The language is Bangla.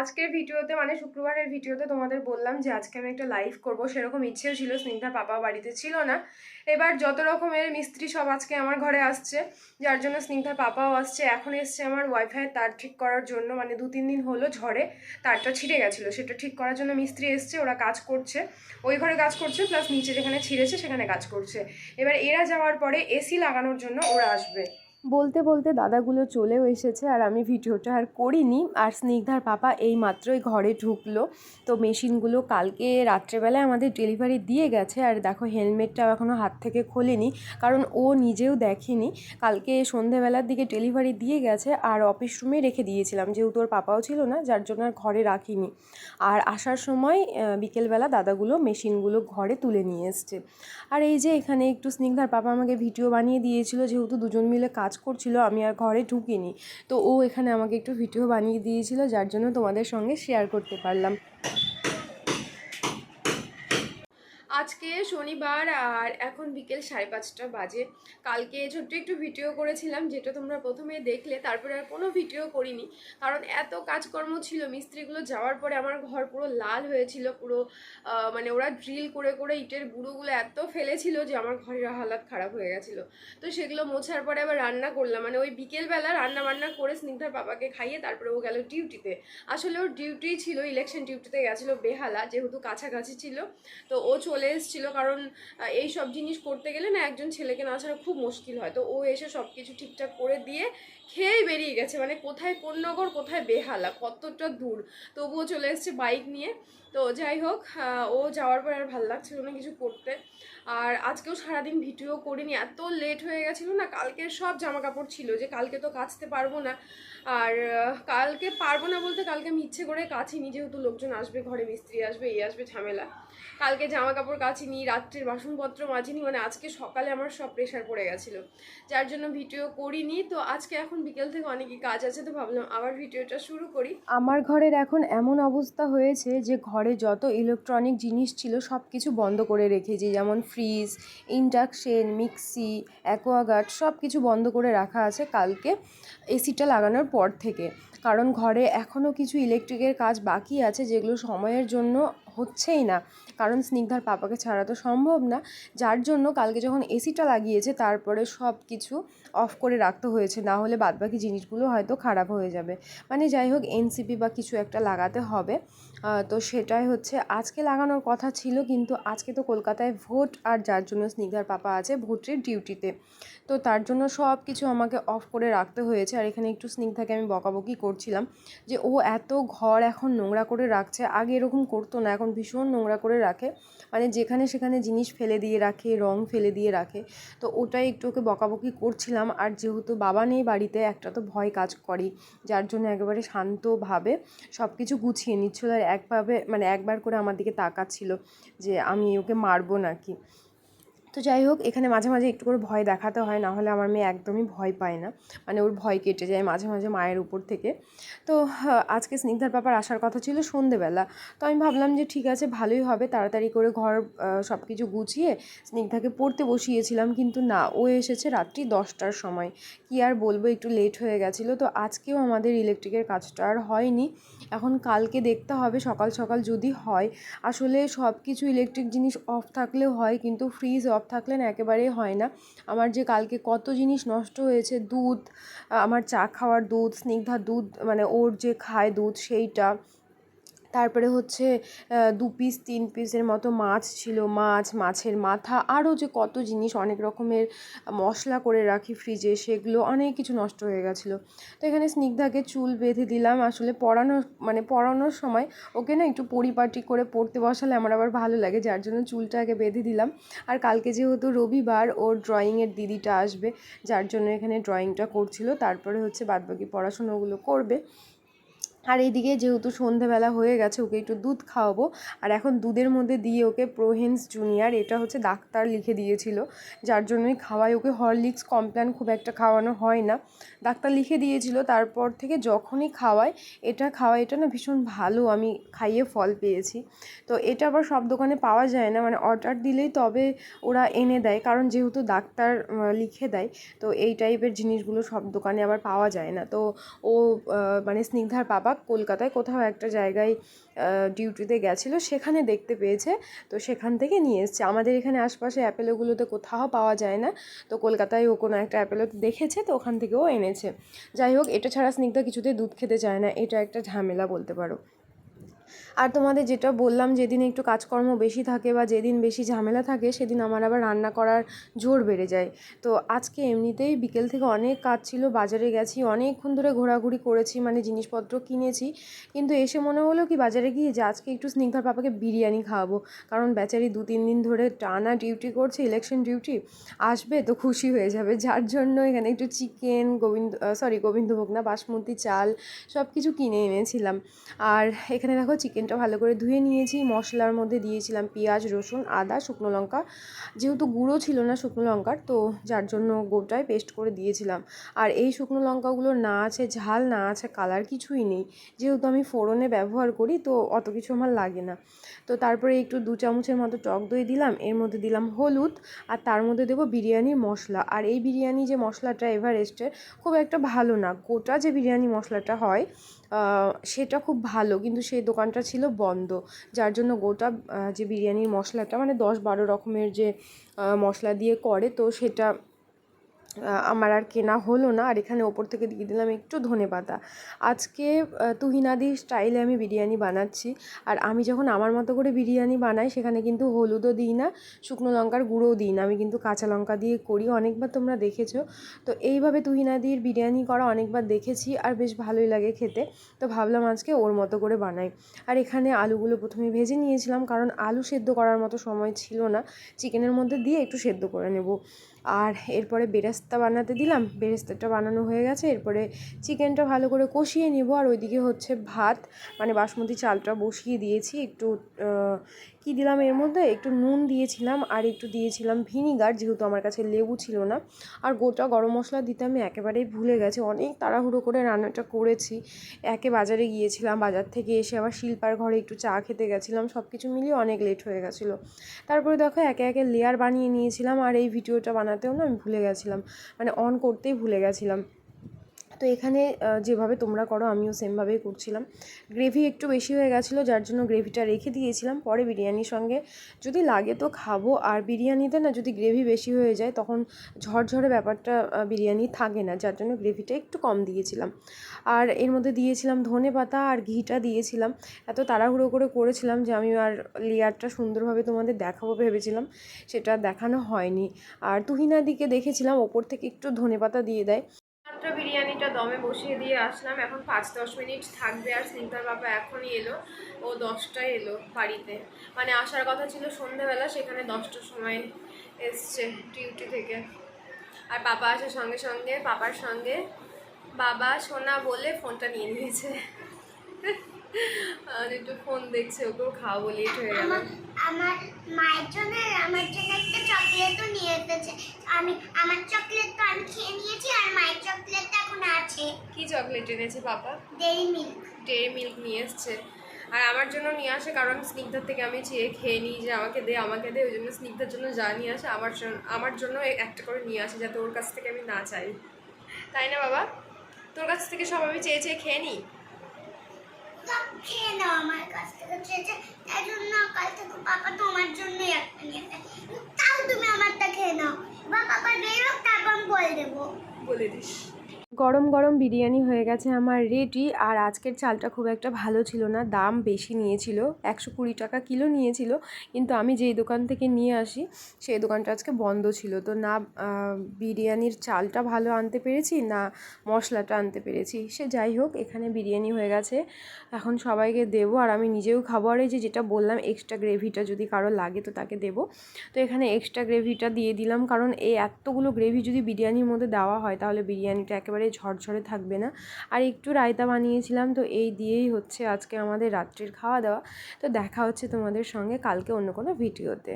আজকের ভিডিওতে মানে শুক্রবারের ভিডিওতে তোমাদের বললাম যে আজকে আমি একটা লাইভ করব। সেরকম ইচ্ছেও ছিল স্নিগ্ধার পাপা বাড়িতে ছিল না। এবার যত রকমের মিস্ত্রি সব আজকে আমার ঘরে আসছে, যার জন্য স্নিগ্ধার পাপাও আসছে। এখন এসছে আমার ওয়াইফাই তার ঠিক করার জন্য মানে দু তিন দিন হলো ঝড়ে, তারটা ছিঁড়ে গেছিল। সেটা ঠিক করার জন্য মিস্ত্রি এসছে, ওরা কাজ করছে। ওই ঘরে কাজ করছে প্লাস নিচে যেখানে ছিঁড়েছে, সেখানে কাজ করছে। এবার এরা যাওয়ার পরে এসি লাগানোর জন্য ওরা আসবে। বলতে বলতে দাদাগুলো চলেও এসেছে আর আমি ভিডিওটা আর করিনি। আর স্নিগ্ধার পাপা এই মাত্রই ঘরে ঢুকলো। তো মেশিনগুলো কালকে রাত্রেবেলায় আমাদের ডেলিভারি দিয়ে গেছে। আর দেখো হেলমেটটাও এখনও হাত থেকে খোলেনি। কারণ ও নিজেও দেখেনি। কালকে সন্ধেবেলার দিকে ডেলিভারি দিয়ে গেছে আর অফিস রুমে রেখে দিয়েছিলাম। যেহেতু ওর পাপাও ছিল না, যার জন্য আর ঘরে রাখিনি। আর আসার সময় বিকেলবেলা দাদাগুলো মেশিনগুলো ঘরে তুলে নিয়ে এসছে। আর এই যে এখানে একটু স্নিগ্ধার পাপা আমাকে ভিডিও বানিয়ে দিয়েছিল, যেহেতু দুজন মিলে কাজ করছিল, আমি আর ঘরে ঢুকিনি। তো ও এখানে আমাকে একটু ভিডিও বানিয়ে দিয়েছিল, যার জন্য তোমাদের সঙ্গে শেয়ার করতে পারলাম। আজকে শনিবার আর এখন বিকেল সাড়ে পাঁচটা বাজে। কালকে ছোট্ট একটু ভিডিও করেছিলাম, যেটা তোমরা প্রথমে দেখলে, তারপরে আর কোনো ভিডিও করিনি। কারণ এত কাজকর্ম ছিল, মিস্ত্রিগুলো যাওয়ার পরে আমার ঘর পুরো লাল হয়েছিল, পুরো মানে ওরা ড্রিল করে করে ইটের গুঁড়োগুলো এত ফেলেছিল যে আমার ঘরের হালাত খারাপ হয়ে গেছিল। তো সেগুলো মোছার পরে আবার রান্না করলাম মানে ওই বিকেলবেলা রান্না বান্না করে স্নিগ্ধার বাবাকে খাইয়ে তারপরে ও গেল ডিউটিতে। আসলে ওর ডিউটি ছিল ইলেকশন ডিউটিতে গেছিল বেহালা, যেহেতু কাছাকাছি ছিল। তো ও চলে এসেছিল, কারণ এই সব জিনিস করতে গেলে না একজন ছেলেকে না ছাড়া খুব মুশকিল হয়। তো ও এসে সব কিছু ঠিকঠাক করে দিয়ে খেয়েই বেরিয়ে গেছে। মানে কোথায় কোন নগর, কোথায় বেহালা, কতটা দূর। তবুও চলে এসছে বাইক নিয়ে। তো যাই হোক ও যাওয়ার পর আর ভালো লাগছিল না কিছু করতে। আর আজকেও সারাদিন ভিডিও করিনি, এত লেট হয়ে গেছিল না, কালকের সব জামা কাপড় ছিল যে কালকে তো কাচতে পারব না। আর কালকে পারব না বলতে কালকে আমি ইচ্ছে করে কাচিনি যেহেতু লোকজন আসবে, ঘরে মিস্ত্রি আসবে, এই আসবে, ঝামেলা। কালকে জামা কাপড় কাচিনি, রাত্রের বাসনপত্র মাজিনি মানে আজকে সকালে আমার সব প্রেশার পড়ে গেছিল। যার জন্য ভিডিও করিনি, তো আজকে এখন বিকেল থেকে অনেকই কাজ আছে, তো ভাবলাম আবার ভিডিওটা শুরু করি। আমার ঘরের এখন এমন অবস্থা হয়েছে যে ঘরে যত ইলেকট্রনিক জিনিস ছিল সব কিছু বন্ধ করে রেখেছি, যেমন ফ্রিজ ইন্ডাকশন মিক্সি অ্যাকোয়াগার্ড সব কিছু বন্ধ করে রাখা আছে কালকে এসিটা লাগানোর পর থেকে। কারণ ঘরে এখনও কিছু ইলেকট্রিকের কাজ বাকি আছে, যেগুলো সময়ের জন্য হচ্ছেই না। কারণ স্নিগ্ধার পাপাকে ছাড়া তো সম্ভব না। যার জন্য কালকে যখন এসিটা লাগিয়েছে, তারপরে সব কিছু অফ করে রাখতে হয়েছে। না হলে বাদবাকি জিনিসগুলো হয়তো খারাপ হয়ে যাবে। মানে যাই হোক, এনসিপি বা কিছু একটা লাগাতে হবে। তো সেটাই হচ্ছে। আজকে লাগানোর কথা ছিল, কিন্তু আজকে তো কলকাতায় ভোট, আর যার জন্য স্নিগ্ধার পাপা আছে ভোটের ডিউটিতে। তো তার জন্য সব কিছু আমাকে অফ করে রাখতে হয়েছে। আর এখানে একটু স্নিগ্ধাকে আমি বকাবকি করছিলাম যে, ও এত ঘর এখন নোংরা করে রাখছে। আগে এরকম করতো না। এখন ভীষণ নোংরা করে রাখে। মানে যেখানে সেখানে জিনিস ফেলে দিয়ে রাখে, রং ফেলে দিয়ে রাখে। তো ওটাই একটু ওকে বকাবকি করছিলাম। আর যেহেতু বাবা নেই বাড়িতে, একটা তো ভয় কাজ করি যার জন্য একেবারে শান্তভাবে সব কিছু গুছিয়ে নিচ্ছিল। আর একভাবে মানে একবার করে আমার দিকে তাকাচ্ছিল যে আমি ওকে মারবো নাকি। তো যাই হোক এখানে মাঝে মাঝে একটু করে ভয় দেখাতে হয় না হলে আমার মেয়ে একদমই ভয় পায় না। মানে ওর ভয় কেটে যায় মাঝে মাঝে মায়ের উপর থেকে। তো আহ, আজকে স্নিগ্ধার পাপার আসার কথা ছিল সন্ধেবেলা। তো আমি ভাবলাম যে ঠিক আছে ভালোই হবে। তাড়াতাড়ি করে ঘর সব কিছু গুছিয়ে স্নিগ্ধাকে পড়তে বসিয়েছিলাম। কিন্তু না ও এসেছে রাত্রি দশটার সময়। কি আর বলব একটু লেট হয়ে গেছিল। তো আজকেও আমাদের ইলেকট্রিকের কাজটা আর হয়নি। এখন কালকে দেখতে হবে সকাল সকাল যদি হয়। আসলে সব কিছু ইলেকট্রিক জিনিস অফ থাকলেও হয় কিন্তু ফ্রিজ অফ থাকলে না একেবারেই হয় না। আমার যে কালকে কত জিনিস নষ্ট হয়েছে, দুধ আমার চা খাওয়ার দুধ, স্নিগ্ধা দুধ মানে ওর যে খায় দুধ সেইটা তারপরে হচ্ছে দু পিস তিন পিসের মতো মাছ ছিল, মাছ, মাছের মাথা আরও যে কত জিনিস অনেক রকমের, মশলা করে রাখি ফ্রিজে সেগুলো অনেক কিছু নষ্ট হয়ে গেছিল। তো এখানে স্নিগ্ধাকে চুল বেঁধে দিলাম, আসলে পড়ানো মানে পড়ানোর সময় ওকে না একটু পরিপাটি করে পড়তে বসালে আমার আবার ভালো লাগে, যার জন্য চুলটা আগে বেঁধে দিলাম। আর কালকে যেহেতু রবিবার, ওর ড্রয়িংয়ের দিদিটা আসবে, যার জন্য এখানে ড্রয়িংটা করছিল, তারপরে হচ্ছে বাদবাকি পড়াশোনাগুলো করবে। আর এইদিকে যেহেতু সন্ধেবেলা হয়ে গেছে, ওকে একটু দুধ খাওয়াবো। আর এখন দুধের মধ্যে দিয়ে ওকে প্রোহেন্স জুনিয়র এটা হচ্ছে ডাক্তার লিখে দিয়েছিল। যার জন্যই খাওয়াই ওকে হরলিক্স কমপ্ল্যান খুব একটা খাওয়ানো হয় না। ডাক্তার লিখে দিয়েছিল, তারপর থেকে যখনই খাওয়াই এটা খাওয়া এটা না ভীষণ ভালো, আমি খাইয়ে ফল পেয়েছি। তো এটা আবার সব দোকানে পাওয়া যায় না মানে অর্ডার দিলেই তবে ওরা এনে দেয়, কারণ যেহেতু ডাক্তার লিখে দেয়, তো এই টাইপের জিনিসগুলো সব দোকানে আবার পাওয়া যায় না। তো ও মানে স্নিগ্ধার বাবা কলকাতায় কোথাও একটা জায়গায় ডিউটিতে গেছিল, সেখানে দেখতে পেয়েছে। তো সেখান থেকে নিয়ে এসছে। আমাদের এখানে আশপাশে অ্যাপেলোগুলোতে কোথাও পাওয়া যায় না। তো কলকাতায় ও কোনো একটা অ্যাপেলোতে দেখেছে, তো ওখান থেকেও এনেছে। যাই হোক, এটা ছাড়া স্নিগ্ধা কিছুতেই দুধ খেতে চায় না। এটা একটা ঝামেলা বলতে পারো। আর তোমাদের যেটা বললাম, যেদিন একটু কাজকর্ম বেশি থাকে বা যেদিন বেশি ঝামেলা থাকে, সেদিন আমার আবার রান্না করার জোর বেড়ে যায়। তো আজকে এমনিতেই বিকেল থেকে অনেক কাজ ছিল, বাজারে গেছি, অনেকক্ষণ ধরে ঘোরাঘুরি করেছি মানে জিনিসপত্র কিনেছি। কিন্তু এসে মনে হলো কি, বাজারে গিয়ে যে আজকে একটু স্নিগ্ধার পাপাকে বিরিয়ানি খাওয়াবো। কারণ বেচারি দু তিন দিন ধরে টানা ডিউটি করছে ইলেকশন ডিউটি আসবে তো খুশি হয়ে যাবে। যার জন্য এখানে একটু চিকেন গোবিন্দ সরি গোবিন্দভোগ না, বাসমতি চাল সব কিছু কিনে এনেছিলাম। আর এখানে দেখো চিকেনটা ভালো করে ধুয়ে নিয়েছি। মশলার মধ্যে দিয়েছিলাম পেঁয়াজ, রসুন, আদা, শুকনো লঙ্কা। যেহেতু গুঁড়ো ছিল না শুকনো লঙ্কার, তো যার জন্য গোটায় পেস্ট করে দিয়েছিলাম। আর এই শুকনো লঙ্কাগুলো না আছে, ঝাল না আছে কালার কিছুই নেই। যেহেতু আমি ফোড়নে ব্যবহার করি, তো অত কিছু আমার লাগে না। তো তারপরে একটু দু চামচের মতো টক দই দিলাম, এর মধ্যে দিলাম হলুদ, আর তার মধ্যে দেবো বিরিয়ানির মশলা। আর এই বিরিয়ানি যে মশলাটা এভারেস্টের খুব একটা ভালো না। গোটা যে বিরিয়ানি মশলাটা হয় সেটা খুব ভালো। কিন্তু সেই দোকানটা ছিল বন্ধ। যার জন্য গোটা যে বিরিয়ানির মশলাটা মানে দশ বারো রকমের যে মশলা দিয়ে করে, তো সেটা আমার আর কেনা হলো না। আর এখানে ওপর থেকে দিয়ে দিলাম একটু ধনে পাতা। আজকে তুহিনাদি স্টাইলে আমি বিরিয়ানি বানাচ্ছি। আর আমি যখন আমার মতো করে বিরিয়ানি বানাই, সেখানে কিন্তু হলুদও দিই না, শুকনো লঙ্কার গুঁড়োও দিই না। আমি কিন্তু কাঁচা লঙ্কা দিয়ে করি, অনেকবার তোমরা দেখেছ। তো এইভাবে তুহিনাদির বিরিয়ানি করা অনেকবার দেখেছি আর বেশ ভালোই লাগে খেতে। তো ভাবলাম আজকে ওর মতো করে বানাই। আর এখানে আলুগুলো প্রথমে ভেজে নিয়েছিলাম, কারণ আলু সেদ্ধ করার মতো সময় ছিল না। চিকেনের মধ্যে দিয়ে একটু সেদ্ধ করে নেব। আর এরপরে বেরেস্তা বানাতে দিলাম। বেরেস্তাটা বানানো হয়ে গেছে। এরপরে চিকেনটা ভালো করে কষিয়ে নিব। আর ওইদিকে হচ্ছে ভাত। মানে বাসমতি চালটা বসিয়ে দিয়েছি। একটু কি দিলাম এর মধ্যে? একটু নুন দিয়েছিলাম আর একটু দিয়েছিলাম ভিনিগার, যেহেতু আমার কাছে লেবু ছিল না। আর গোটা গরম মশলা দিতে আমি একেবারেই ভুলে গেছি। অনেক তাড়াহুড়ো করে রান্নাটা করেছি। একে বাজারে গিয়েছিলাম। বাজার থেকে এসে আবার শিল্পার ঘরে একটু চা খেতে গেছিলাম। সব কিছু মিলিয়ে অনেক লেট হয়ে গেছিল। তারপরে দেখো একে একে লেয়ার বানিয়ে নিয়েছিলাম। আর এই ভিডিওটা বানাতেও না আমি ভুলে গেছিলাম। মানে অন করতেই ভুলে গেছিলাম। তো এখানে যেভাবে তোমরা করো আমিও সেমভাবেই করছিলাম। গ্রেভি একটু বেশি হয়ে গেছিল, যার জন্য গ্রেভিটা রেখে দিয়েছিলাম। পরে বিরিয়ানির সঙ্গে যদি লাগে তো খাব। আর বিরিয়ানিতে না যদি গ্রেভি বেশি হয়ে যায়, তখন ঝরঝরে ব্যাপারটা বিরিয়ানি থাকে না, যার জন্য গ্রেভিটা একটু কম দিয়েছিলাম। আর এর মধ্যে দিয়েছিলাম ধনে পাতা আর ঘিটা দিয়েছিলাম। এত তাড়াহুড়ো করে করেছিলাম যে আমি আর লেয়ারটা সুন্দরভাবে তোমাদের দেখাবো ভেবেছিলাম। সেটা দেখানো হয়নি। আর তুহিনাদিকে দেখেছিলাম, ওপর থেকে একটু ধনে পাতা দিয়ে দেয়। মাত্র বিরিয়ানিটা দমে বসিয়ে দিয়ে আসলাম। এখন পাঁচ দশ মিনিট থাকবে আর স্নিগ্ধার বাবা এখনই এলো। ও দশটায় এলো বাড়িতে। মানে আসার কথা ছিল সন্ধ্যেবেলা সেখানে দশটার সময় এসছে ডিউটি থেকে। আর বাবা আসার সঙ্গে সঙ্গে বাবার সঙ্গে। বাবা সোনা বলে ফোনটা নিয়ে নিয়েছে। আর একটু ফোন দেখছে, ওকেও খাওয়াবো লেট হয়ে গেল। আমার মায়ের জন্য, আমার জন্য একটা চকলেটও নিয়ে এসেছে। আমি, আমার চকলেট তো আমি খেয়ে নিয়েছি আর মায়ের চকলেটটা এখন আছে কি চকলেট এনেছে বাবা? ডেইরি মিল্ক ডেয়ারি মিল্ক নিয়ে এসছে। আর আমার জন্য নিয়ে আসে কারণ স্নিগ্ধার থেকে আমি চেয়ে খেয়ে নিই যে আমাকে দে আমাকে দে ওই জন্য স্নিগ্ধার জন্য যা নিয়ে আসে আমার জন্য আমার জন্য একটা করে নিয়ে আসে যাতে ওর কাছ থেকে আমি না চাই। তাই না বাবা? তোর কাছ থেকে সব আমি চেয়ে চেয়ে খেয়ে নিই? খেয়ে নাও আমার কাছ থেকে চেয়েছে তাই জন্য কাল থেকে পাপা তোমার জন্যই একটা নিয়ে এসেছে তাও তুমি আমারটা খেয়ে নাও। এবার পাপা বেরোক তারপর আমি বলে দেবো। বলে দিস। গরম গরম বিরিয়ানি হয়ে গেছে আমার রেডি আর আজকের চালটা খুব একটা ভালো ছিল না, দাম বেশি নিয়েছিল, একশো কুড়ি টাকা কিলো নিয়েছিল, কিন্তু আমি যেই দোকান থেকে নিয়ে আসি, সেই দোকানটা আজকে বন্ধ ছিল। তো না বিরিয়ানির চালটা ভালো আনতে পেরেছি, না মশলাটা আনতে পেরেছি। সে যাই হোক, এখানে বিরিয়ানি হয়ে গেছে। এখন সবাইকে দেবো আর আমি নিজেও খাব। আর এই যে যেটা বললাম এক্সট্রা গ্রেভিটা যদি কারও লাগে, তো তাকে দেবো। তো এখানে এক্সট্রা গ্রেভিটা দিয়ে দিলাম, কারণ এই এতগুলো গ্রেভি যদি বিরিয়ানির মধ্যে দেওয়া হয়, তাহলে বিরিয়ানিটা একেবারে ঝরঝরে থাকবে না। আর একটু রায়তা বানিয়েছিলাম, তো এই দিয়েই হচ্ছে আজকে আমাদের রাত্রির খাওয়া দাওয়া। তো দেখা হচ্ছে তোমাদের সঙ্গে কালকে অন্য কোনো ভিডিওতে।